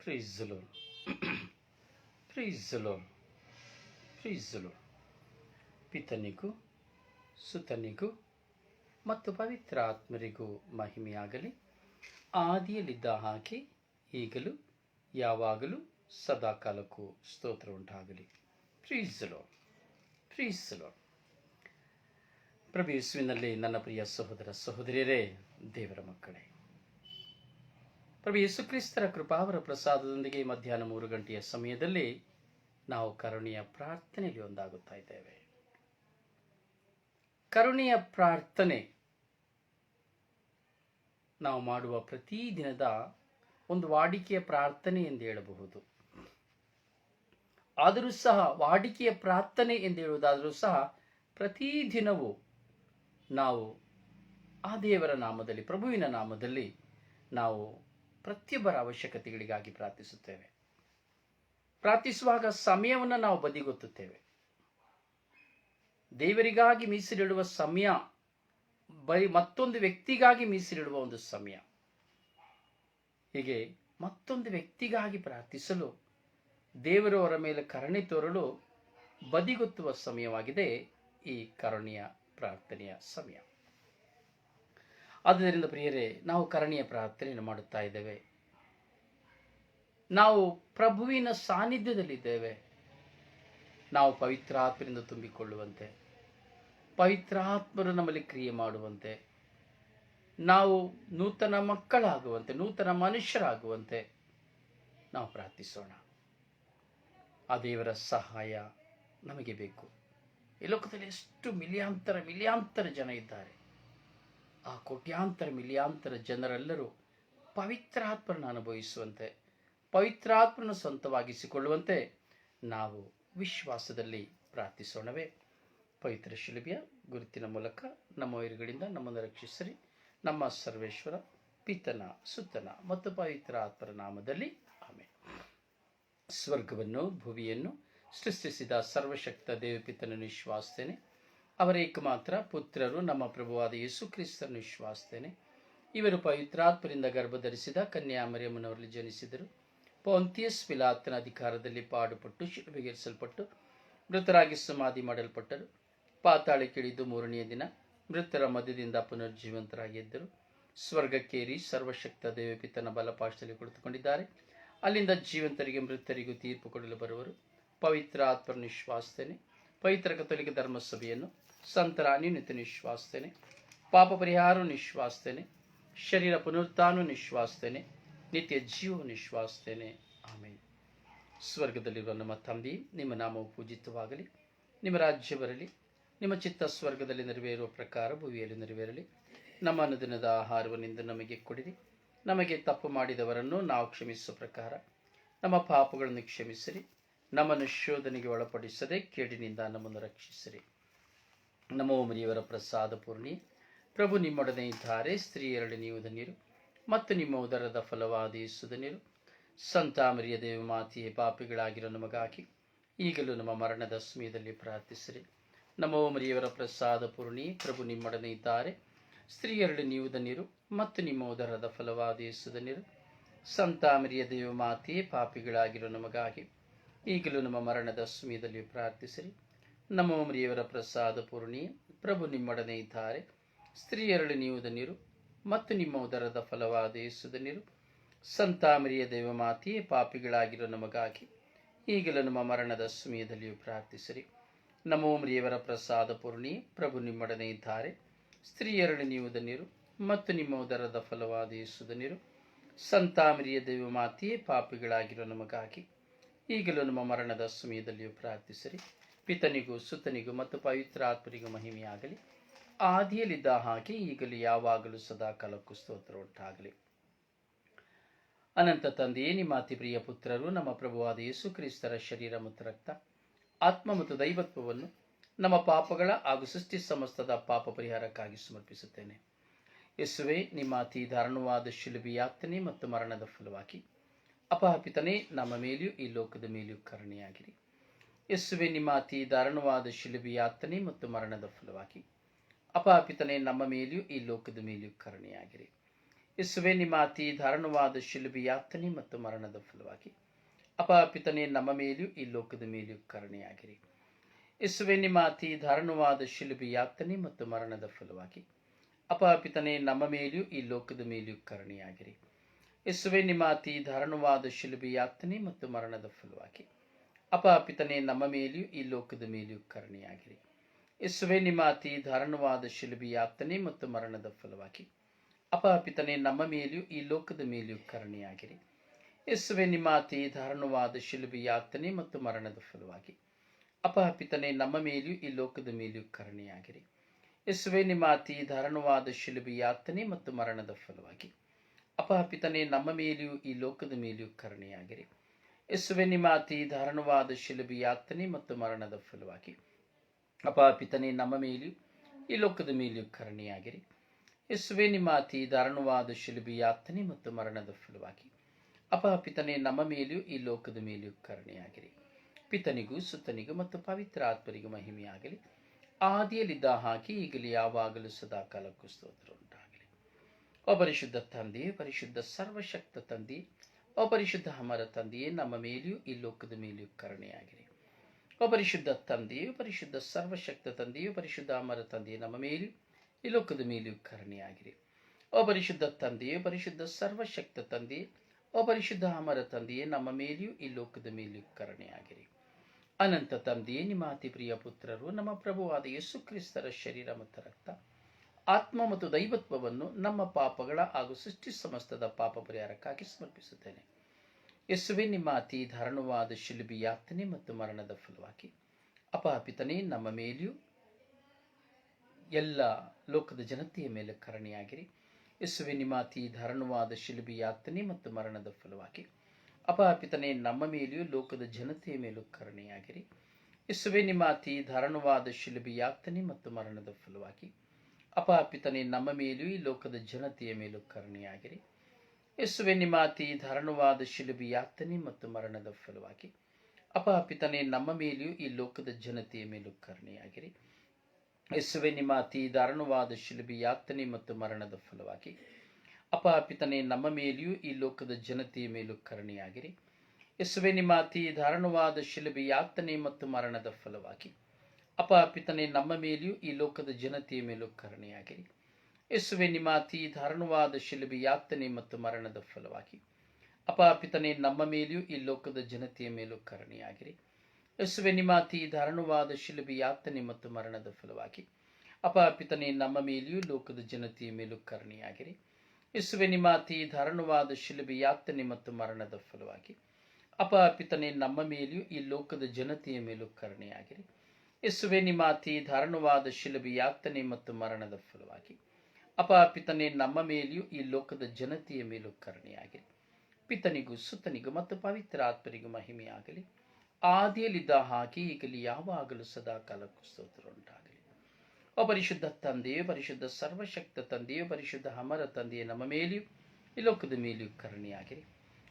Praise the Lord. ಪಿತನಿಗೂ, ಸುತನಿಗೂ ಮತ್ತು ಪವಿತ್ರ ಆತ್ಮರಿಗೂ ಮಹಿಮೆಯಾಗಲಿ. ಆದಿಯಲ್ಲಿದ್ದ ಹಾಗೆ ಈಗಲೂ, ಯಾವಾಗಲೂ, ಸದಾಕಾಲಕ್ಕೂ ಸ್ತೋತ್ರ ಉಂಟಾಗಲಿ. ಪ್ರೀಸಲೋ ಪ್ರೀಸಲೋ ಪ್ರಭು ನನ್ನ ಪ್ರಿಯ ಸಹೋದರ ಸಹೋದರಿಯರೇ, ದೇವರ ಮಕ್ಕಳೇ ಪ್ರಭು ಯೇಸುಕ್ರಿಸ್ತರ ಕೃಪಾವರ ಪ್ರಸಾದದೊಂದಿಗೆ ಮಧ್ಯಾಹ್ನ ಮೂರು ಗಂಟೆಯ ಸಮಯದಲ್ಲಿ ನಾವು ಕರುಣೆಯ ಪ್ರಾರ್ಥನೆಯಲ್ಲಿ ಒಂದಾಗುತ್ತಾ ಇದ್ದೇವೆ. ಕರುಣೆಯ ಪ್ರಾರ್ಥನೆ ನಾವು ಮಾಡುವ ಪ್ರತಿದಿನದ ಒಂದು ವಾಡಿಕೆಯ ಪ್ರಾರ್ಥನೆ ಎಂದು ಹೇಳಬಹುದು. ಆದರೂ ಸಹ ವಾಡಿಕೆಯ ಪ್ರಾರ್ಥನೆ ಎಂದು ಹೇಳುವುದಾದರೂ ಸಹ ಪ್ರತಿದಿನವೂ ನಾವು ಆ ದೇವರ ನಾಮದಲ್ಲಿ, ಪ್ರಭುವಿನ ನಾಮದಲ್ಲಿ ನಾವು ಪ್ರತಿಯೊಬ್ಬರ ಅವಶ್ಯಕತೆಗಳಿಗಾಗಿ ಪ್ರಾರ್ಥಿಸುತ್ತೇವೆ. ಪ್ರಾರ್ಥಿಸುವಾಗ ಸಮಯವನ್ನು ನಾವು ಬದಿಗೊತ್ತುತ್ತೇವೆ. ದೇವರಿಗಾಗಿ ಮೀಸಲಿಡುವ ಸಮಯ, ಬರೀ ಮತ್ತೊಂದು ವ್ಯಕ್ತಿಗಾಗಿ ಮೀಸಲಿಡುವ ಒಂದು ಸಮಯ. ಹೀಗೆ ಮತ್ತೊಂದು ವ್ಯಕ್ತಿಗಾಗಿ ಪ್ರಾರ್ಥಿಸಲು ದೇವರು ಅವರ ಮೇಲೆ ಕರುಣೆ ತೋರಲು ಬದಿಗೊತ್ತುವ ಸಮಯವಾಗಿದೆ ಈ ಕರುಣೆಯ ಪ್ರಾರ್ಥನೆಯ ಸಮಯ. ಆದ್ದರಿಂದ ಪ್ರಿಯರೇ, ನಾವು ಕರಣೀಯ ಪ್ರಾರ್ಥನೆಯನ್ನು ಮಾಡುತ್ತಾ ಇದ್ದೇವೆ. ನಾವು ಪ್ರಭುವಿನ ಸಾನ್ನಿಧ್ಯದಲ್ಲಿದ್ದೇವೆ. ನಾವು ಪವಿತ್ರಾತ್ಮರಿಂದ ತುಂಬಿಕೊಳ್ಳುವಂತೆ, ಪವಿತ್ರಾತ್ಮರು ನಮ್ಮಲ್ಲಿ ಕ್ರಿಯೆ ಮಾಡುವಂತೆ, ನಾವು ನೂತನ ಮಕ್ಕಳಾಗುವಂತೆ, ನೂತನ ಮನುಷ್ಯರಾಗುವಂತೆ ನಾವು ಪ್ರಾರ್ಥಿಸೋಣ. ಆ ದೇವರ ಸಹಾಯ ನಮಗೆ ಬೇಕು. ಈ ಲೋಕದಲ್ಲಿ ಎಷ್ಟು ಮಿಲಿಯಾಂತರ ಮಿಲಿಯಾಂತರ ಜನ ಇದ್ದಾರೆ. ಆ ಕೋಟ್ಯಾಂತರ, ಮಿಲಿಯಾಂತರ ಜನರೆಲ್ಲರೂ ಪವಿತ್ರಾತ್ಮನ ಅನುಭವಿಸುವಂತೆ ಪವಿತ್ರಾತ್ಮನ ಸ್ವಂತವಾಗಿಸಿಕೊಳ್ಳುವಂತೆ ನಾವು ವಿಶ್ವಾಸದಲ್ಲಿ ಪ್ರಾರ್ಥಿಸೋಣವೇ. ಪವಿತ್ರ ಶಿಲುಬಿಯ ಗುರುತಿನ ಮೂಲಕ ನಮ್ಮ ವೈರುಗಳಿಂದ ನಮ್ಮನ್ನು ರಕ್ಷಿಸಿರಿ. ನಮ್ಮ ಸರ್ವೇಶ್ವರ, ಪಿತನ ಸುತ್ತನ ಮತ್ತು ಪವಿತ್ರ ಆತ್ಮರ ನಾಮದಲ್ಲಿ ಆಮೆ ಸ್ವರ್ಗವನ್ನು ಭುವಿಯನ್ನು ಸೃಷ್ಟಿಸಿದ ಸರ್ವಶಕ್ತ ದೇವಪಿತನನ್ನು ವಿಶ್ವಾಸ್ತೇನೆ ಅವರ ಮಾತ್ರ ಪುತ್ರರು ನಮ್ಮ ಪ್ರಭುವಾದ ಯೇಸು ಕ್ರಿಸ್ತನ ವಿಶ್ವಾಸ್ತೇನೆ ಇವರು ಪವಿತ್ರಾತ್ಮರಿಂದ ಗರ್ಭಧರಿಸಿದ ಕನ್ಯಾಮರಿಯಮ್ಮನವರಲ್ಲಿ ಜನಿಸಿದರು. ಪೊಂತಿಯಸ್ ಪಿಲಾತನ ಅಧಿಕಾರದಲ್ಲಿ ಪಾಡುಪಟ್ಟು ಶಿಲುಬೆಗೇರಿಸಲ್ಪಟ್ಟು ಮೃತರಾಗಿ ಸಮಾಧಿ ಮಾಡಲ್ಪಟ್ಟರು. ಪಾತಾಳಕ್ಕಿಳಿದು ಮೂರನೆಯ ದಿನ. ಮೃತರ ಮಧ್ಯದಿಂದ ಪುನರ್ಜೀವಂತರಾಗಿದ್ದರು. ಸ್ವರ್ಗಕ್ಕೇರಿ ಸರ್ವಶಕ್ತ ದೇವಪಿತನ ಬಲಪಾಶದಲ್ಲಿ ಕುಳಿತುಕೊಂಡಿದ್ದಾರೆ. ಅಲ್ಲಿಂದ ಜೀವಂತರಿಗೆ ಮೃತರಿಗೂ ತೀರ್ಪು ಕೊಡಲು ಬರುವರು. ಪವಿತ್ರ ಆತ್ಮರ ನಿಶ್ವಾಸ್ತೇನೆ ಪವಿತ್ರ ಕಥೋಲಿಕ ಧರ್ಮಸಭೆಯನ್ನು ಸಂತರ ನಿತ್ಯ ನಿಶ್ವಾಸ್ತೇನೆ. ಪಾಪ ಪರಿಹಾರ ನಿಶ್ವಾಸ್ತೇನೆ. ಶರೀರ ಪುನರುತ್ಥಾನ ನಿಶ್ವಾಸ್ತೇನೆ. ನಿತ್ಯ ಜೀವ ನಿಶ್ವಾಸ್ತೇನೆ. ಆಮೇಲೆ ಸ್ವರ್ಗದಲ್ಲಿರುವ ನಮ್ಮ ತಂದೆ, ನಿಮ್ಮ ನಾಮವು ಪೂಜಿತವಾಗಲಿ. ನಿಮ್ಮ ರಾಜ್ಯ ಬರಲಿ. ನಿಮ್ಮ ಚಿತ್ತ ಸ್ವರ್ಗದಲ್ಲಿ ನೆರವೇರುವ ಪ್ರಕಾರ ಭುವಿಯಲ್ಲಿ ನೆರವೇರಲಿ. ನಮ್ಮ ಅನುದಿನದ ಆಹಾರವನ್ನಿಂದ ನಮಗೆ ಕೊಡಿರಿ. ನಮಗೆ ತಪ್ಪು ಮಾಡಿದವರನ್ನು ನಾವು ಕ್ಷಮಿಸುವ ಪ್ರಕಾರ ನಮ್ಮ ಪಾಪಗಳನ್ನು ಕ್ಷಮಿಸಿರಿ. ನಮ್ಮನ್ನು ಶೋಧನೆಗೆ ಒಳಪಡಿಸದೆ ಕೇಡಿನಿಂದ ನಮ್ಮನ್ನು ರಕ್ಷಿಸಿರಿ. ನಮೋ ಮರಿಯವರ ಪ್ರಸಾದ ಪೂರ್ಣಿ. ಪ್ರಭು ನಿಮ್ಮೊಡನೆ ಇದ್ದಾರೆ ಸ್ತ್ರೀಯರಲ್ಲಿ ನೀವು ಧನ್ಯರು. ಮತ್ತು ನಿಮ್ಮ ಉದರದ ಫಲವಾದ ಯೇಸುಧನ್ಯರು ಸಂತ ಮರಿಯ ದೇವ ಮಾತೆಯೇ, ಪಾಪಿಗಳಾಗಿರೋ ನಮಗಾಗಿ ಈಗಲೂ ನಮ್ಮ ಮರಣದ ಸಮಯದಲ್ಲಿ ಪ್ರಾರ್ಥಿಸಿರಿ. ನಮೋ ಮರಿಯವರ ಪ್ರಸಾದ ಪೂರ್ಣಿ, ಪ್ರಭು ನಿಮ್ಮೊಡನೆ ಇದ್ದಾರೆ ಸ್ತ್ರೀಯರಲ್ಲಿ ನೀವು ಧನ್ಯರು. ಮತ್ತು ನಿಮ್ಮ ಉದರದ ಫಲವಾದ ಯೇಸುಧನ್ಯರು ಸಂತ ಮರಿಯ ದೇವ ಮಾತೆಯೇ, ಪಾಪಿಗಳಾಗಿರೋ ನಮಗಾಗಿ ಈಗಲೂ ನಮ್ಮ ಮರಣದ ಸಮಯದಲ್ಲಿ ಪ್ರಾರ್ಥಿಸಿರಿ. ನಮೋ ಮರಿಯವರ ಪ್ರಸಾದ ಪೂರ್ಣಿ, ಪ್ರಭು ನಿಮ್ಮೊಡನೆ ಇದ್ದಾರೆ. ಸ್ತ್ರೀಯರಲ್ಲಿ ನೀವು ಧನ್ಯರು, ಮತ್ತು ನಿಮ್ಮ ಉದರದ ಫಲವಾದ ಯೇಸುದ ನೀರು ಸಂತಾಮರಿಯ ದೇವ ಮಾತೆಯೇ ಪಾಪಿಗಳಾಗಿರೋ ನಮಗಾಗಿ ಈಗಲೂ ನಮ್ಮ ಮರಣದ ಸಮಯದಲ್ಲಿಯೂ ಪ್ರಾರ್ಥಿಸಿರಿ. ನಮೋ ಮರಿಯವರ ಪ್ರಸಾದ ಪೂರ್ಣಿ, ಪ್ರಭು ನಿಮ್ಮೊಡನೆ ಇದ್ದಾರೆ. ಸ್ತ್ರೀಯರಲ್ಲಿ ನೀವು ಧನ್ಯರು, ಮತ್ತು ನಿಮ್ಮ ಉದರದ ಫಲವಾದ ಯೇಸುದ ನೀರು ಸಂತಾಮರಿಯ ದೇವ ಮಾತೆಯೇ ಪಾಪಿಗಳಾಗಿರೋ ನಮಗಾಗಿ ಈಗಲೂ ನಮ್ಮ ಮರಣದ ಸಮಯದಲ್ಲಿಯೂ ಪ್ರಾರ್ಥಿಸಿರಿ. ಪಿತನಿಗೂ ಸುತನಿಗೂ ಮತ್ತು ಪವಿತ್ರ ಆತ್ಮರಿಗೂ ಮಹಿಮೆಯಾಗಲಿ. ಆದಿಯಲ್ಲಿದ್ದ ಹಾಗೆ ಈಗಲೂ ಯಾವಾಗಲೂ ಸದಾ ಕಾಲಕ್ಕೂ ಸ್ತೋತ್ರ ಉಂಟಾಗಲಿ. ಅನಂತ ತಂದೆಯೇ, ನಿಮ್ಮ ಅತಿ ಪ್ರಿಯ ಪುತ್ರರು, ನಮ್ಮ ಪ್ರಭುವಾದ ಯೇಸು ಕ್ರಿಸ್ತರ ಶರೀರ ಮತ್ತು ರಕ್ತ, ಆತ್ಮ ಮತ್ತು ದೈವತ್ವವನ್ನು ನಮ್ಮ ಪಾಪಗಳ ಹಾಗೂ ಸೃಷ್ಟಿ ಸಮಸ್ತದ ಪಾಪ ಪರಿಹಾರಕ್ಕಾಗಿ ಸಮರ್ಪಿಸುತ್ತೇನೆ. ಯೇಸುವೆ, ನಿಮ್ಮ ಅತಿ ದಾರುಣವಾದ ಶಿಲುಬಿ ಯಾತನೆ ಮತ್ತು ಮರಣದ ಫಲವಾಗಿ ಅಪಹಪಿತನೇ ನಮ್ಮ ಮೇಲೆಯೂ ಈ ಲೋಕದ ಮೇಲೆಯೂ ಕರುಣೆಯಾಗಿರಿ. ಯೇಸುವೆ ನಿಮ್ಮ ಅತಿ ದಾರುಣವಾದ ಶಿಲುಬಿ ಯಾತನೆ ಮತ್ತು ಮರಣದ ಫಲವಾಗಿ. ಅಪಾಪಿತನೆ ನಮ್ಮ ಮೇಲೆಯೂ ಈ ಲೋಕದ ಮೇಲೆಯೂ ಕರುಣೆಯಾಗಿರಿ. ಯೇಸುವೆ ನಿಮ್ಮ ಅತಿ ದಾರುಣವಾದ ಶಿಲುಬಿ ಯಾತನೆ ಮತ್ತು ಮರಣದ ಫಲವಾಗಿ. ಅಪಾಪಿತನೆ ನಮ್ಮ ಮೇಲೆಯೂ ಈ ಲೋಕದ ಮೇಲೆಯೂ ಕರುಣೆಯಾಗಿರಿ. ಯೇಸುವೆ ನಿಮ್ಮ ಅತಿ ದಾರುಣವಾದ ಶಿಲುಬಿ ಯಾತನೆ ಮತ್ತು ಮರಣದ ಫಲವಾಗಿ. ಅಪಾಪಿತನೆ ನಮ್ಮ ಮೇಲೆಯೂ ಈ ಲೋಕದ ಮೇಲೆಯೂ ಕರುಣೆಯಾಗಿರಿ. ಯೇಸುವೆ ನಿಮ್ಮ ಅತಿ ದಾರುಣವಾದ ಶಿಲುಬಿ ಯಾತನೆ ಮತ್ತು ಮರಣದ ಫಲವಾಗಿ. ಅಪ ಪಿತನೆ ನಮ್ಮ ಮೇಲೆಯೂ ಈ ಲೋಕದ ಮೇಲೆಯೂ ಕರುಣೆಯಾಗಿರಿ ಯೇಸುವೆ, ನಿಮ್ಮ ಅತಿ ಧಾರಣವಾದ ಶಿಲುಬೆ ಮತ್ತು ಮರಣದ ಫಲವಾಗಿ ಅಪ ಪಿತನೆ ನಮ್ಮ ಮೇಲೆಯೂ ಈ ಲೋಕದ ಮೇಲೆಯೂ ಕರುಣೆಯಾಗಿರಿ ಯೇಸುವೆ, ನಿಮ್ಮ ಅತಿ ಧಾರಣವಾದ ಶಿಲುಬೆ ಮತ್ತು ಮರಣದ ಫಲವಾಗಿ ಅಪ ಪಿತನೆ ನಮ್ಮ ಮೇಲೆಯೂ ಈ ಲೋಕದ ಮೇಲೆಯೂ ಕರುಣೆಯಾಗಿರಿ ಯೇಸುವೆ, ನಿಮ್ಮ ಅತಿ ಧಾರಣವಾದ ಶಿಲುಬೆ ಮತ್ತು ಮರಣದ ಫಲವಾಗಿ ಅಪ ಪಿತನೆ ನಮ್ಮ ಮೇಲೆಯೂ ಈ ಲೋಕದ ಮೇಲೆಯೂ ಕರುಣೆಯಾಗಿರಿ ಯೇಸುವೆ ನಿಮ್ಮ ಯಾತನೆ ಮತ್ತು ಮರಣದ ಫಲವಾಗಿ. ಅಪಾಪಿತನೇ ನಮ್ಮ ಮೇಲೆಯೂ, ಈ ಲೋಕದ ಮೇಲೆಯೂ ಕರುಣೆಯಾಗಿರಿ. ಯೇಸುವೆ ನಿಮ್ಮ ಅತಿ ದಾರುಣವಾದ ಶಿಲುಬೆ ಯಾತನೆ ಮತ್ತು ಮರಣದ ಫಲವಾಗಿ. ಅಪಾಪಿತನೇ ನಮ್ಮ ಮೇಲೆಯೂ, ಈ ಲೋಕದ ಮೇಲೆಯೂ ಕರುಣೆಯಾಗಿರಿ. ಪಿತನಿಗೂ, ಸುತ್ತನಿಗೂ ಮತ್ತು ಪವಿತ್ರ ಆತ್ಮರಿಗೂ ಮಹಿಮೆಯಾಗಲಿ. ಆದಿಯಲ್ಲಿದ್ದ ಹಾಗೆ ಈಗಲೇ, ಯಾವಾಗಲೂ ಸದಾ ಕಾಲಕ್ಕೂ ಸ್ತೋತ್ರ ಉಂಟಾಗಲಿ ತಂದೆ, ಪರಿಶುದ್ಧ ಸರ್ವಶಕ್ತ ತಂದೆ ಓ ಪರಿಶುದ್ಧ ಅಮರ ತಂದೆಯೇ, ನಮ್ಮ ಮೇಲೆಯೂ ಈ ಲೋಕದ ಮೇಲೆಯೂ ಕರುಣೆಯಾಗಿರಿ ಅಪರಿಶುದ್ಧ ಪರಿಶುದ್ಧ ತಂದೆಯು, ಪರಿಶುದ್ಧ ಸರ್ವಶಕ್ತ ತಂದೆಯು, ಪರಿಶುದ್ಧ ಅಮರ ತಂದೆಯೇ, ನಮ್ಮ ಮೇಲೆಯೂ ಈ ಲೋಕದ ಮೇಲೆಯೂ ಕರುಣೆಯಾಗಿರಿ ಓ ಪರಿಶುದ್ಧ ತಂದೆಯು, ಪರಿಶುದ್ಧ ಸರ್ವಶಕ್ತ ತಂದೆಯೇ, ಅಪರಿಶುದ್ಧ ಪರಿಶುದ್ಧ ಅಮರ ತಂದೆಯೇ, ನಮ್ಮ ಮೇಲೆಯೂ ಈ ಲೋಕದ ಮೇಲೆಯೂ ಕರುಣೆಯಾಗಿರಿ ಅನಂತ ತಂದೆಯೇ, ನಿಮ್ಮ ಅತಿ ಪ್ರಿಯ ಪುತ್ರರು, ನಮ್ಮ ಪ್ರಭುವಾದ ಯೇಸು ಕ್ರಿಸ್ತರ ಶರೀರ ಮತ್ತು ರಕ್ತ ಆತ್ಮ ಮತ್ತು ದೈವತ್ವವನ್ನು ನಮ್ಮ ಪಾಪಗಳ ಹಾಗೂ ಸೃಷ್ಟಿ ಸಮಸ್ತದ ಪಾಪ ಪರಿಹಾರಕ್ಕಾಗಿ ಸಮರ್ಪಿಸುತ್ತೇನೆ. ಯೇಸುವೆ, ನಿಮ್ಮ ಅತಿ ಧಾರಣವಾದ ಶಿಲುಬಿ ಯಾತನೆ ಮತ್ತು ಮರಣದ ಫಲವಾಗಿ ಅಪಾಪಿತನೇ ನಮ್ಮ ಮೇಲೆಯೂ ಎಲ್ಲ ಲೋಕದ ಜನತೆಯ ಮೇಲೆ ಕರುಣೆಯಾಗಿರಿ. ಯೇಸುವೆ, ನಿಮ್ಮ ಅತಿ ಧಾರಣವಾದ ಶಿಲುಬಿ ಯಾತನೆ ಮತ್ತು ಮರಣದ ಫಲವಾಗಿ ಅಪಾಪಿತನೇ ನಮ್ಮ ಮೇಲೆಯೂ ಲೋಕದ ಜನತೆಯ ಮೇಲೂ ಕರುಣೆಯಾಗಿರಿ. ಯೇಸುವೆ, ನಿಮ್ಮ ಅತಿ ಧಾರಣವಾದ ಶಿಲುಬಿ ಯಾತನೆ ಮತ್ತು ಮರಣದ ಫಲವಾಗಿ ಅಪಪಿತನೇ ನಮ್ಮ ಮೇಲೂ ಈ ಲೋಕದ ಜನತೆಯ ಮೇಲೂ ಕರುಣೆಯಾಗಿರಿ. ಯೇಸುವೆ, ನಿಮ್ಮ ಅತಿ ಧಾರಣವಾದ ಶಿಲುಬಿ ಯಾತನೆ ಮತ್ತು ಮರಣದ ಫಲವಾಗಿ. ಅಪಾಪಿತನೇ ನಮ್ಮ ಮೇಲೆಯೂ ಈ ಲೋಕದ ಜನತೆಯ ಮೇಲೂ ಕರುಣೆಯಾಗಿರಿ. ಯೇಸುವೆ, ನಿಮ್ಮ ಧಾರಣವಾದ ಶಿಲುಬಿ ಯಾತನೆ ಮತ್ತು ಮರಣದ ಫಲವಾಗಿ. ಅಪಾಪಿತನೇ ನಮ್ಮ ಮೇಲೆಯೂ ಈ ಲೋಕದ ಜನತೆಯ ಮೇಲೂ ಕರುಣೆಯಾಗಿರಿ. ಯೇಸುವೆ, ನಿಮ್ಮ ಧಾರಣವಾದ ಶಿಲುಬಿ ಯಾತನೆ ಮತ್ತು ಮರಣದ ಫಲವಾಗಿ. ಅಪಪಿತನೆ ನಮ್ಮ ಮೇಲೆಯೂ ಈ ಲೋಕದ ಜನತೆಯ ಮೇಲೂ ಕರುಣೆಯಾಗಿರಿ. ಯೇಸುವೆ, ನಿಮ್ಮ ಅತಿ ದಾರುಣವಾದ ಶಿಲುಬಿ ಯಾತನೆ ಮತ್ತು ಮರಣದ ಫಲವಾಗಿ. ಅಪಪಿತನೆ ನಮ್ಮ ಮೇಲೆಯೂ ಈ ಲೋಕದ ಜನತೆಯ ಮೇಲೂ ಕರುಣೆಯಾಗಿರಿ. ಯೇಸುವೆ, ನಿಮ್ಮ ಅತಿ ದಾರುಣವಾದ ಶಿಲುಬಿ ಯಾತನೆ ಮತ್ತು ಮರಣದ ಫಲವಾಗಿ. ಅಪಪಿತನೆ ನಮ್ಮ ಮೇಲೆಯೂ ಲೋಕದ ಜನತೆಯ ಮೇಲೂ ಕರುಣೆಯಾಗಿರಿ. ಯೇಸುವೆ, ನಿಮ್ಮ ಅತಿ ದಾರುಣವಾದ ಯಾತನೆ ಮತ್ತು ಮರಣದ ಫಲವಾಗಿ. ಅಪಪಿತನೆ ನಮ್ಮ ಮೇಲೆಯೂ ಈ ಲೋಕದ ಜನತೆಯ ಮೇಲೂ ಕರುಣೆಯಾಗಿರಿ. ಯೇಸುವೆ ನಿಮಾತಿ ಧಾರಣವಾದ ದಾರುಣವಾದ ಶಿಲುಬಿ ಯಾತನೆ ಮತ್ತು ಮರಣದ ಫಲವಾಗಿ. ಅಪ ಪಿತನೇ, ನಮ್ಮ ಮೇಲೆಯೂ ಈ ಲೋಕದ ಜನತೆಯ ಮೇಲೂ ಕರುಣೆಯಾಗಲಿ ಪಿತನಿಗೂ ಸುತ್ತನಿಗೂ ಮತ್ತು ಪವಿತ್ರ ಆತ್ಮರಿಗೂ ಮಹಿಮೆಯಾಗಲಿ. ಆದಿಯಲ್ಲಿದ್ದ ಹಾಗೆ ಈಗಲಿ, ಯಾವಾಗಲೂ ಸದಾ ಕಾಲಕ್ಕೂ ಸ್ತೋತ್ರ ಉಂಟಾಗಲಿ ಓ ಪರಿಶುದ್ಧ ತಂದೆಯು, ಪರಿಶುದ್ಧ ಸರ್ವಶಕ್ತ ತಂದೆಯೇ, ಪರಿಶುದ್ಧ ಅಮರ ತಂದೆಯೇ, ನಮ್ಮ ಮೇಲೆಯೂ ಈ ಲೋಕದ ಮೇಲೆಯೂ ಕರುಣೆಯಾಗಿರಿ.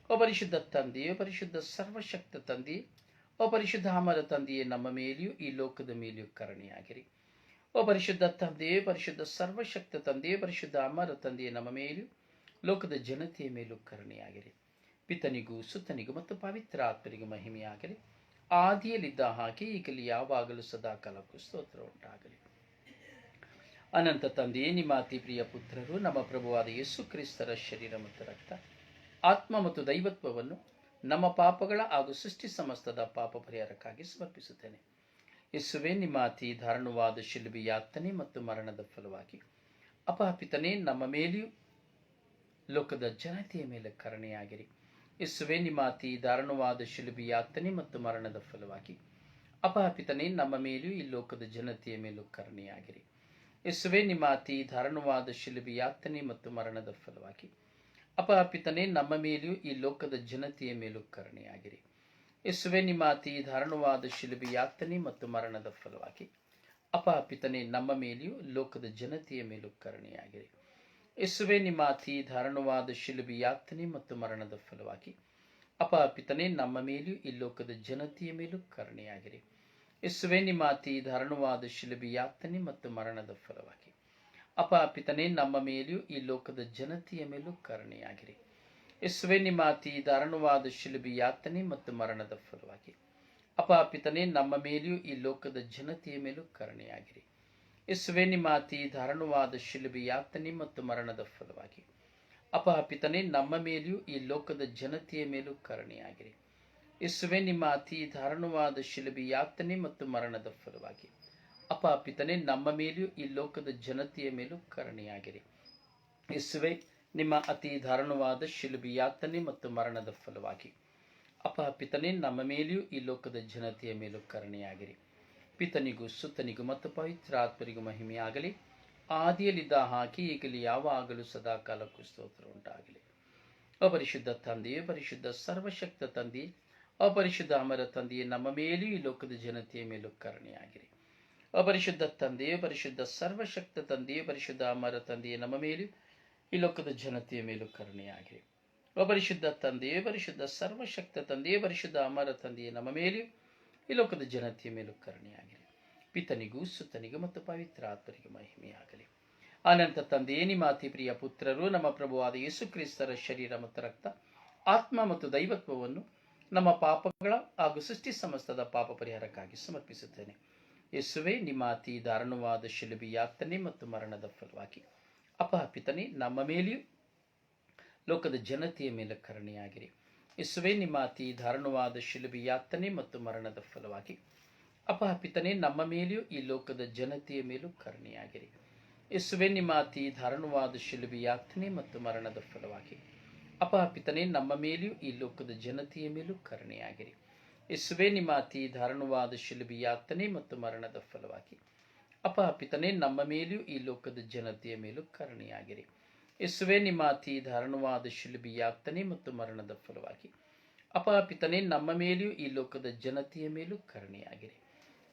ಓ ಪರಿಶುದ್ಧ ತಂದೆಯೇ, ಪರಿಶುದ್ಧ ಸರ್ವಶಕ್ತ ತಂದೆಯೇ ಓ ಪರಿಶುದ್ಧ ಅಮರ ತಂದೆಯೇ ನಮ್ಮ ಮೇಲೆಯೂ, ಈ ಲೋಕದ ಮೇಲೆಯೂ ಕರುಣೆಯಾಗಿರಿ. ಓ ಪರಿಶುದ್ಧ ತಂದೆಯೇ, ಪರಿಶುದ್ಧ ಸರ್ವಶಕ್ತ ತಂದೆಯೇ, ಪರಿಶುದ್ಧ ಅಮರ ತಂದೆಯೇ ನಮ್ಮ ಮೇಲೆಯೂ, ಲೋಕದ ಜನತೆಯ ಮೇಲೂ ಕರುಣೆಯಾಗಿರಿ. ಪಿತನಿಗೂ, ಸುತ್ತನಿಗೂ ಮತ್ತು ಪವಿತ್ರ ಆತ್ಮನಿಗೂ ಮಹಿಮೆಯಾಗಲಿ ಆದಿಯಲ್ಲಿದ್ದ ಹಾಗೆ ಈಗಲಿ ಯಾವಾಗಲೂ ಸದಾ ಕಾಲಕ್ಕೂ ಸ್ತೋತ್ರ ಉಂಟಾಗಲಿ. ಅನಂತ ತಂದೆಯೇ, ನಿಮ್ಮ ಅತಿ ಪ್ರಿಯ ಪುತ್ರರು, ನಮ್ಮ ಪ್ರಭುವಾದ ಯೇಸು ಕ್ರಿಸ್ತರ ಶರೀರ ಮತ್ತು ರಕ್ತ, ಆತ್ಮ ಮತ್ತು ದೈವತ್ವವನ್ನು ನಮ್ಮ ಪಾಪಗಳ ಹಾಗೂ ಸೃಷ್ಟಿ ಸಮಸ್ತದ ಪಾಪ ಪರಿಹಾರಕ್ಕಾಗಿ ಸಮರ್ಪಿಸುತ್ತೇನೆ. ಯೇಸುವೆ, ನಿಮ್ಮ ಅತಿ ಧಾರಣವಾದ ಶಿಲುಬಿ ಯಾತನೆ ಮತ್ತು ಮರಣದ ಫಲವಾಗಿ ಅಪಹಪಿತನೇ ನಮ್ಮ ಮೇಲೆಯೂ ಲೋಕದ ಜನತೆಯ ಮೇಲೆ ಕರುಣೆಯಾಗಿರಿ. ಯೇಸುವೆ, ನಿಮ್ಮ ಅತಿ ದಾರುಣವಾದ ಶಿಲುಬಿ ಯಾತನೆ ಮತ್ತು ಮರಣದ ಫಲವಾಗಿ ಅಪಹಪಿತನೇ ನಮ್ಮ ಮೇಲೆಯೂ ಈ ಲೋಕದ ಜನತೆಯ ಮೇಲೂ ಕರುಣೆಯಾಗಿರಿ. ಯೇಸುವೆ, ನಿಮ್ಮ ಅತಿ ದಾರುಣವಾದ ಶಿಲುಬಿ ಯಾತನೆ ಮತ್ತು ಮರಣದ ಫಲವಾಗಿ ಅಪಪಿತನೇ ನಮ್ಮ ಮೇಲೆಯೂ ಈ ಲೋಕದ ಜನತೆಯ ಮೇಲೂ ಕರುಣೆಯಾಗಿರಿ. ಯೇಸುವೆ, ನಿಮ್ಮ ಅತಿ ಧಾರಣವಾದ ಶಿಲುಬಿ ಯಾತನೆ ಮತ್ತು ಮರಣದ ಫಲವಾಗಿ ಅಪಹಪಿತನೇ ನಮ್ಮ ಮೇಲೆಯೂ ಲೋಕದ ಜನತೆಯ ಮೇಲೂ ಕರುಣೆಯಾಗಿರಿ. ಯೇಸುವೆ, ನಿಮ್ಮ ಅತಿ ಧಾರಣವಾದ ಶಿಲುಬಿ ಯಾತನೆ ಮತ್ತು ಮರಣದ ಫಲವಾಗಿ ಅಪಹಪಿತನೇ ನಮ್ಮ ಮೇಲೆಯೂ ಈ ಲೋಕದ ಜನತೆಯ ಮೇಲೂ ಕರುಣೆಯಾಗಿರಿ. ಯೇಸುವೆ, ನಿಮ್ಮ ಅತಿ ಧಾರಣವಾದ ಶಿಲುಬಿ ಯಾತನೆ ಮತ್ತು ಮರಣದ ಫಲವಾಗಿ ಅಪ ಪಿತನೇ ನಮ್ಮ ಮೇಲೆಯೂ ಈ ಲೋಕದ ಜನತೆಯ ಮೇಲೂ ಕರುಣೆಯಾಗಿರಿ ಯೇಸುವೆ, ನಿಮ್ಮ ಅತಿ ದಾರುಣವಾದ ಶಿಲುಬಿ ಯಾತನೆ ಮತ್ತು ಮರಣದ ಫಲವಾಗಿ. ಅಪಾಪಿತನೇ ನಮ್ಮ ಮೇಲೆಯೂ ಈ ಲೋಕದ ಜನತೆಯ ಮೇಲೂ ಕರುಣೆಯಾಗಿರಿ ಯೇಸುವೆ, ನಿಮ್ಮ ಅತಿ ದಾರುಣವಾದ ಶಿಲುಬಿ ಯಾತನೆ ಮತ್ತು ಮರಣದ ಫಲವಾಗಿ. ಅಪಾಪಿತನೇ ನಮ್ಮ ಮೇಲೆಯೂ ಈ ಲೋಕದ ಜನತೆಯ ಮೇಲೂ ಕರುಣೆಯಾಗಿರಿ ಯೇಸುವೆ, ನಿಮ್ಮ ಅತಿ ದಾರುಣವಾದ ಶಿಲುಬಿ ಯಾತನೆ ಮತ್ತು ಮರಣದ ಫಲವಾಗಿ. ಅಪ ಪಿತನೇ, ನಮ್ಮ ಮೇಲೆಯೂ ಈ ಲೋಕದ ಜನತೆಯ ಮೇಲೂ ಕರುಣೆಯಾಗಿರಿ. ಯೇಸುವೆ, ನಿಮ್ಮ ಅತಿ ದಾರುಣವಾದ ಶಿಲುಬಿ ಯಾತನೆ ಮತ್ತು ಮರಣದ ಫಲವಾಗಿ. ಅಪ್ಪ ನಮ್ಮ ಮೇಲೆಯೂ ಈ ಲೋಕದ ಜನತೆಯ ಮೇಲೂ ಕರುಣೆಯಾಗಿರಿ. ಪಿತನಿಗೂ, ಸುತ್ತನಿಗೂ ಮತ್ತು ಪವಿತ್ರ ಆತ್ಮರಿಗೂ ಮಹಿಮೆಯಾಗಲಿ. ಆದಿಯಲ್ಲಿದ್ದ ಹಾಕಿ ಈಗಲಿ, ಯಾವಾಗಲೂ ಸದಾ ಕಾಲಕ್ಕೂ ಸ್ತೋತ್ರ ಉಂಟಾಗಲಿ. ಅಪರಿಶುದ್ಧ ತಂದೆಯೇ, ಪರಿಶುದ್ಧ ಸರ್ವಶಕ್ತ ತಂದೆಯೇ ಅಪರಿಶುದ್ಧ ಅಮರ ತಂದೆಯೇ, ನಮ್ಮ ಮೇಲೆಯೂ ಈ ಲೋಕದ ಜನತೆಯ ಮೇಲೂ ಕರುಣೆಯಾಗಿರಿ. ಅಪರಿಶುದ್ಧ ತಂದೆಯೇ ಪರಿಶುದ್ಧ ಸರ್ವಶಕ್ತ ತಂದೆಯೇ ಪರಿಶುದ್ಧ ಅಮರ ತಂದೆಯೇ ನಮ್ಮ ಮೇಲೆ. ಈ ಲೋಕದ ಜನತೆಯ ಮೇಲೂ ಕರುಣೆಯಾಗಿರಿ ಅಪರಿಶುದ್ಧ ತಂದೆಯೇ ಪರಿಶುದ್ಧ ಸರ್ವಶಕ್ತ ತಂದೆಯೇ ಪರಿಶುದ್ಧ ಅಮರ ತಂದೆಯೇ ನಮ್ಮ ಮೇಲೆಯೂ ಈ ಲೋಕದ ಜನತೆಯ ಮೇಲೂ ಕರುಣೆಯಾಗಿರಿ ಪಿತನಿಗೂ ಸುತ್ತನಿಗೂ ಮತ್ತು ಪವಿತ್ರ ಆತ್ಮರಿಗೂ ಮಹಿಮೆಯಾಗಲಿ. ಅನಂತ ತಂದೆಯೇ, ನಿಮ್ಮ ಅತಿ ಪ್ರಿಯ ಪುತ್ರರು, ನಮ್ಮ ಪ್ರಭುವಾದ ಯೇಸು ಕ್ರಿಸ್ತರ ಶರೀರ ಮತ್ತು ರಕ್ತ, ಆತ್ಮ ಮತ್ತು ದೈವತ್ವವನ್ನು ನಮ್ಮ ಪಾಪಗಳ ಹಾಗೂ ಸೃಷ್ಟಿ ಸಮಸ್ತದ ಪಾಪ ಪರಿಹಾರಕ್ಕಾಗಿ ಸಮರ್ಪಿಸುತ್ತೇನೆ. ಯೇಸುವೆ, ನಿಮ್ಮ ಅತಿ ದಾರುಣವಾದ ಮತ್ತು ಮರಣದ ಫಲವಾಗಿ. ಅಪಹಪಿತನೆ ನಮ್ಮ ಮೇಲೆಯೂ ಲೋಕದ ಜನತೆಯ ಮೇಲೆ ಕರುಣೆಯಾಗಿರಿ. ಯೇಸುವೆ, ನಿಮ್ಮ ಅತಿ ದಾರುಣವಾದ ಶಿಲುಬಿ ಯಾತನೆ ಮತ್ತು ಮರಣದ ಫಲವಾಗಿ. ಅಪಹಪಿತನೆ ನಮ್ಮ ಮೇಲೆಯೂ ಈ ಲೋಕದ ಜನತೆಯ ಮೇಲೂ ಕರುಣೆಯಾಗಿರಿ. ಯೇಸುವೆ, ನಿಮ್ಮ ಅತಿ ದಾರುಣವಾದ ಶಿಲುಬಿ ಯಾತನೆ ಮತ್ತು ಮರಣದ ಫಲವಾಗಿ. ಅಪಹಪಿತನೆ ನಮ್ಮ ಮೇಲೆಯೂ ಈ ಲೋಕದ ಜನತೆಯ ಮೇಲೂ ಕರುಣೆಯಾಗಿರಿ. ಯೇಸುವೆ, ನಿಮ್ಮ ಧಾರಣವಾದ ದಾರುಣವಾದ ಶಿಲುಬಿ ಯಾತನೆ ಮತ್ತು ಮರಣದ ಫಲವಾಗಿ. ಅಪಹಪಿತನೆ ನಮ್ಮ ಮೇಲೆಯೂ ಈ ಲೋಕದ ಜನತೆಯ ಮೇಲೂ ಕರುಣೆಯಾಗಿರಿ. ಯೇಸುವೆ, ನಿಮ್ಮ ಅತಿ ದಾರುಣವಾದ ಶಿಲುಬಿ ಯಾತನೆ ಮತ್ತು ಮರಣದ ಫಲವಾಗಿ. ಅಪಹಪಿತನೆ ನಮ್ಮ ಮೇಲೆಯೂ ಈ ಲೋಕದ ಜನತೆಯ ಮೇಲೂ ಕರುಣೆಯಾಗಿರಿ.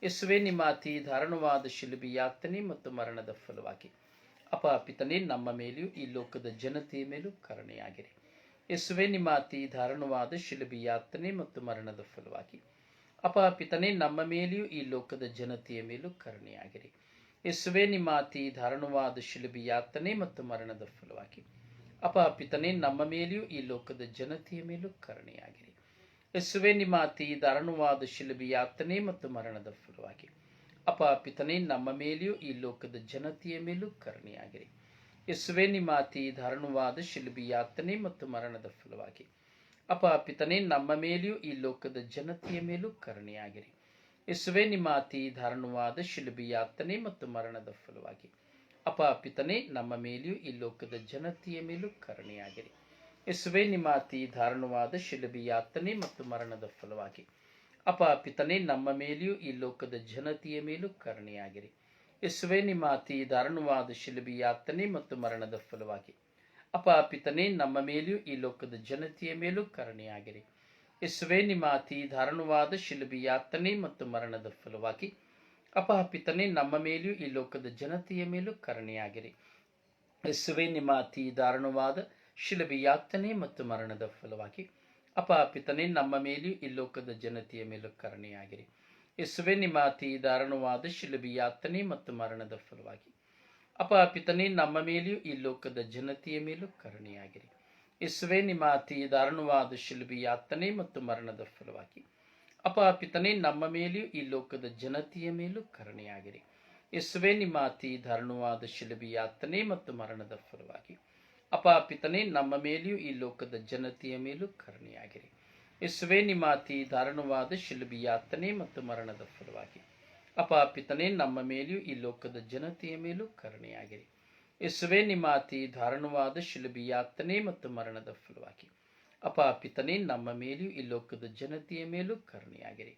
ಯೇಸುವೆ, ನಿಮ್ಮ ಅತಿ ದಾರುಣವಾದ ಶಿಲುಬಿ ಯಾತನೆ ಮತ್ತು ಮರಣದ ಫಲವಾಗಿ. ಅಪಹಪಿತನೆ ನಮ್ಮ ಮೇಲೆಯೂ ಈ ಲೋಕದ ಜನತೆಯ ಮೇಲೂ ಕರುಣೆಯಾಗಿರಿ. ಯೇಸುವೆ, ನಿಮ್ಮ ಅತಿ ದಾರುಣವಾದ ಶಿಲುಬಿ ಯಾತನೆ ಮತ್ತು ಮರಣದ ಫಲವಾಗಿ. ಪಿತನೇ, ನಮ್ಮ ಮೇಲೆಯೂ ಈ ಲೋಕದ ಜನತೆಯ ಮೇಲೂ ಕರುಣೆಯಾಗಿರಿ. ಯೇಸುವೆ, ನಿಮ್ಮ ಅತಿ ದಾರುಣವಾದ ಶಿಲುಬಿ ಯಾತನೆ ಮತ್ತು ಮರಣದ ಫಲವಾಗಿ. ಪಿತನೇ, ನಮ್ಮ ಮೇಲೆಯೂ ಈ ಲೋಕದ ಜನತೆಯ ಮೇಲೂ ಕರುಣೆಯಾಗಿರಿ. ಯೇಸುವೆ, ನಿಮ್ಮ ಅತಿ ದಾರುಣವಾದ ಶಿಲುಬಿ ಯಾತನೆ ಮತ್ತು ಮರಣದ ಫಲವಾಗಿ. ಪಿತನೇ, ನಮ್ಮ ಮೇಲೆಯೂ ಈ ಲೋಕದ ಜನತೆಯ ಮೇಲೂ ಕರುಣೆಯಾಗಿರಿ. ಯೇಸುವೆ ಮಾತಿ ಧಾರಣುವಾದ ದಾರುಣವಾದ ಯಾತನೆ ಮತ್ತು ಮರಣದ ಫಲವಾಗಿ. ಅಪಹಪಿತನೆ ನಮ್ಮ ಮೇಲೆಯೂ ಈ ಲೋಕದ ಜನತೆಯ ಮೇಲೂ ಕರುಣೆಯಾಗಿರಿ. ಯೇಸುವೆ ನಿಮಾತಿ ಧಾರಣವಾದ ದಾರುಣವಾದ ಶಿಲುಬಿ ಯಾತನೆ ಮತ್ತು ಮರಣದ ಫಲವಾಗಿ. ಅಪಹಪಿತನೆ ನಮ್ಮ ಮೇಲೆಯೂ ಈ ಲೋಕದ ಜನತೆಯ ಮೇಲೂ ಕರುಣೆಯಾಗಿರಿ. ಯೇಸುವೆ ನಿಮಾತಿ ಧಾರಣುವಾದ ದಾರುಣವಾದ ಯಾತನೆ ಮತ್ತು ಮರಣದ ಫಲವಾಗಿ. ಅಪಹಪಿತನೆ ನಮ್ಮ ಮೇಲೆಯೂ ಈ ಲೋಕದ ಜನತೆಯ ಮೇಲೂ ಕರುಣೆಯಾಗಿರಿ. ಯೇಸುವೆ, ನಿಮ್ಮ ಅತಿ ದಾರುಣವಾದ ಮತ್ತು ಮರಣದ ಫಲವಾಗಿ. ಅಪಹಪಿತನೆ ನಮ್ಮ ಮೇಲೂ ಈ ಲೋಕದ ಜನತೆಯ ಮೇಲೂ ಕರುಣೆಯಾಗಿರಿ. ಯೇಸುವೆ, ನಿಮ್ಮ ಅತಿ ದಾರುಣವಾದ ಶಿಲುಬಿ ಯಾತನೆ ಮತ್ತು ಮರಣದ ಫಲವಾಗಿ. ಅಪಾಪಿತನೆ ನಮ್ಮ ಮೇಲೂ ಈ ಲೋಕದ ಜನತೆಯ ಮೇಲೂ ಕರುಣೆಯಾಗಿರಿ. ಯೇಸುವೆ, ನಿಮ್ಮ ಅತಿ ದಾರುಣವಾದ ಶಿಲುಬಿ ಯಾತನೆ ಮತ್ತು ಮರಣದ ಫಲವಾಗಿ. ಅಪಾಪಿತನೆ ನಮ್ಮ ಮೇಲೂ ಈ ಲೋಕದ ಜನತೆಯ ಮೇಲೂ ಕರುಣೆಯಾಗಿರಿ. ಯೇಸುವೆ, ನಿಮ್ಮ ಅತಿ ದಾರುಣವಾದ ಶಿಲುಬಿ ಯಾತನೆ ಮತ್ತು ಮರಣದ ಫಲವಾಗಿ. ಅಪಹಪಿತನೆ ನಮ್ಮ ಮೇಲೆಯೂ ಈ ಲೋಕದ ಜನತೆಯ ಮೇಲೂ ಕರುಣೆಯಾಗಿರಿ. ಯೇಸುವೆ, ನಿಮ್ಮ ಅತಿ ದಾರುಣವಾದ ಶಿಲುಬಿ ಯಾತನೆ ಮತ್ತು ಮರಣದ ಫಲವಾಗಿ. ಅಪಹಪಿತನೆ ನಮ್ಮ ಮೇಲೆಯೂ ಈ ಲೋಕದ ಜನತೆಯ ಮೇಲೂ ಕರುಣೆಯಾಗಿರಿ. ಯೇಸುವೆ, ನಿಮ್ಮ ಅತಿ ದಾರುಣವಾದ ಶಿಲುಬಿ ಯಾತನೆ ಮತ್ತು ಮರಣದ ಫಲವಾಗಿ. ಅಪಹಪಿತನೆ ನಮ್ಮ ಮೇಲೆಯೂ ಈ ಲೋಕದ ಜನತೆಯ ಮೇಲೂ ಕರುಣೆಯಾಗಿರಿ. ಯೇಸುವೆ ನಿಮಾತಿ ದಾರುಣವಾದ ಶಿಲ್ಬಿ ಯಾತನೆ ಮತ್ತು ಮರಣದ ಫಲವಾಗಿ. ಅಪಾಪಿತನೇ ನಮ್ಮ ಮೇಲೆಯೂ ಈ ಲೋಕದ ಜನತೆಯ ಮೇಲೂ ಕರುಣೆಯಾಗಿರಿ. ಇಸುವೆ ನಿಮಾತಿ ದಾರುಣವಾದ ಶಿಲ್ಬಿ ಯಾತನೆ ಮತ್ತು ಮರಣದ ಫಲವಾಗಿ. ಅಪಾಪಿತನೇ ನಮ್ಮ ಮೇಲೆಯೂ ಈ ಲೋಕದ ಜನತೆಯ ಮೇಲೂ ಕರುಣೆಯಾಗಿರಿ.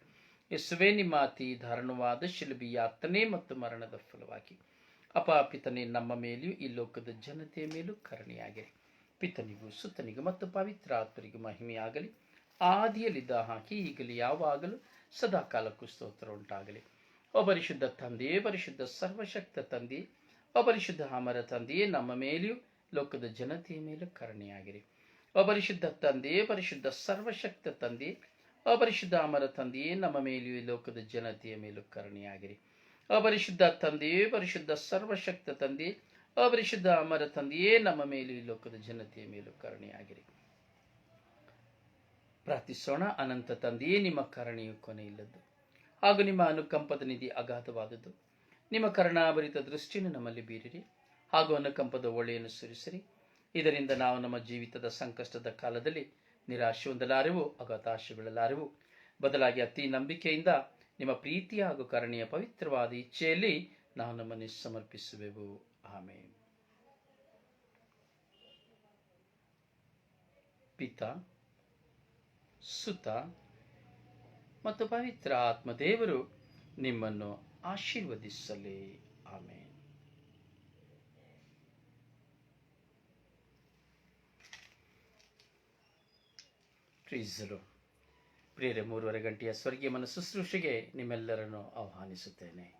ಇಸುವೆ ನಿಮಾತಿ ದಾರುಣವಾದ ಶಿಲ್ಬಿ ಯಾತನೆ ಮತ್ತು ಮರಣದ ಫಲವಾಗಿ. ಅಪಾಪಿತನೇ ನಮ್ಮ ಮೇಲೆಯೂ ಈ ಲೋಕದ ಜನತೆಯ ಮೇಲೂ ಕರುಣೆಯಾಗಿರಿ. ಪಿತನಿಗೂ ಸುತ್ತನಿಗೂ ಮತ್ತು ಪವಿತ್ರ ಆತ್ಮರಿಗೂ ಮಹಿಮೆಯಾಗಲಿ. ಆದಿಯಲ್ಲಿದ್ದ ಹಾಕಿ ಈಗಲೂ ಯಾವಾಗಲೂ ಸದಾ ಕಾಲಕ್ಕೂ ಸ್ತೋತ್ರ ಉಂಟಾಗಲಿ. ಅಪರಿಶುದ್ಧ ತಂದೆಯೇ ಪರಿಶುದ್ಧ ಸರ್ವಶಕ್ತ ತಂದೆ, ಅಪರಿಶುದ್ಧ ಅಮರ ತಂದೆಯೇ ನಮ್ಮ ಮೇಲೆಯೂ ಲೋಕದ ಜನತೆಯ ಮೇಲೂ ಕರುಣೆಯಾಗಿರಿ. ಅಪರಿಶುದ್ಧ ತಂದೆಯೇ ಪರಿಶುದ್ಧ ಸರ್ವಶಕ್ತ ತಂದೆ, ಅಪರಿಶುದ್ಧ ಅಮರ ತಂದೆಯೇ ನಮ್ಮ ಮೇಲೆಯೂ ಲೋಕದ ಜನತೆಯ ಮೇಲೂ ಕರುಣೆಯಾಗಿರಿ. ಅಪರಿಶುದ್ಧ ತಂದೆಯೇ ಪರಿಶುದ್ಧ ಸರ್ವಶಕ್ತ ತಂದೆ, ಅಪರಿಶುದ್ಧ ಅಮರ ತಂದೆಯೇ ನಮ್ಮ ಮೇಲೂ ಲೋಕದ ಜನತೆಯ ಮೇಲೂ ಕರುಣೆಯಾಗಿರಿ. ಪ್ರಾರ್ಥಿಸೋಣ. ಅನಂತ ತಂದೆಯೇ, ನಿಮ್ಮ ಕರುಣೆಯು ಕೊನೆಯಿಲ್ಲದ್ದು. ಹಾಗೂ ನಿಮ್ಮ ಅನುಕಂಪದ ನಿಧಿ ಅಗಾಧವಾದದ್ದು. ನಿಮ್ಮ ಕರ್ಣಾಭರಿತ ದೃಷ್ಟಿಯನ್ನು ನಮ್ಮಲ್ಲಿ ಬೀರಿರಿ. ಹಾಗೂ ಅನುಕಂಪದ ಒಳ್ಳೆಯನ್ನು ಸುರಿಸಿರಿ. ಇದರಿಂದ ನಾವು ನಮ್ಮ ಜೀವಿತದ ಸಂಕಷ್ಟದ ಕಾಲದಲ್ಲಿ ನಿರಾಶೆ ಹೊಂದಲಾರೆವು ಅಗತಾಶೆಗೊಳ್ಳಲಾರೆವು ಬದಲಾಗಿ ಅತಿ ನಂಬಿಕೆಯಿಂದ ನಿಮ್ಮ ಪ್ರೀತಿ ಹಾಗೂ ಕರಣೀಯ ಪವಿತ್ರವಾದ ಇಚ್ಛೆಯಲ್ಲಿ ನಾವು ನಮ್ಮನ್ನು ಸಮರ್ಪಿಸುವೆವು. ಆಮೇಲೆ ಪಿತ ಸುತ ಮತ್ತು ಪವಿತ್ರ ಆತ್ಮದೇವರು ನಿಮ್ಮನ್ನು ಆಶೀರ್ವದಿಸಲಿ. ಆಮೇಲೆ ಪ್ರೀಸರು ಪ್ರಿಯರೇ, ಮೂರುವರೆ ಗಂಟೆಯ ಸ್ವರ್ಗೀಯ ಮನ ಶುಶ್ರೂಷೆಗೆ ನಿಮ್ಮೆಲ್ಲರನ್ನು ಆಹ್ವಾನಿಸುತ್ತೇನೆ.